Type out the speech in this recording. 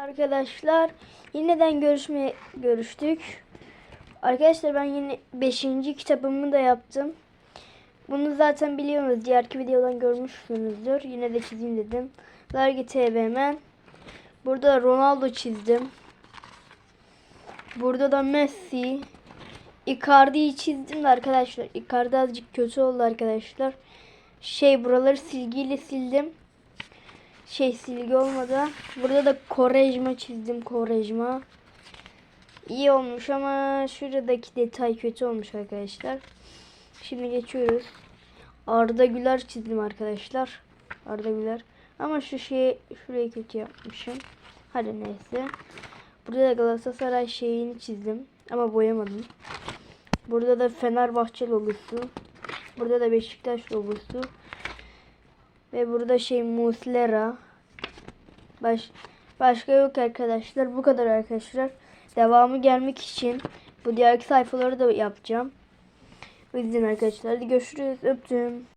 Arkadaşlar yeniden görüşmeye görüştük. Arkadaşlar ben yine 5. kitabımı da yaptım. Bunu zaten biliyorsunuz. Diğerki videodan görmüşsünüzdür. Yine de çizeyim dedim. Vergi hemen. Burada Ronaldo çizdim. Burada da Messi. Icardi'yi çizdim de arkadaşlar. Icardi azıcık kötü oldu arkadaşlar. Şey buraları silgiyle sildim şey silgi olmadı. Burada da Korejma çizdim Korejma. İyi olmuş ama şuradaki detay kötü olmuş arkadaşlar. Şimdi geçiyoruz. Arda Güler çizdim arkadaşlar. Arda Güler. Ama şu şeyi şurayı kötü yapmışım. Hadi neyse. Burada da Galatasaray şeyini çizdim. Ama boyamadım. Burada da Fenerbahçe logosu. Burada da Beşiktaş logosu. Ve burada şey Muslera. Baş, başka yok arkadaşlar. Bu kadar arkadaşlar. Devamı gelmek için bu diğer sayfaları da yapacağım. O yüzden arkadaşlar hadi görüşürüz. Öptüm.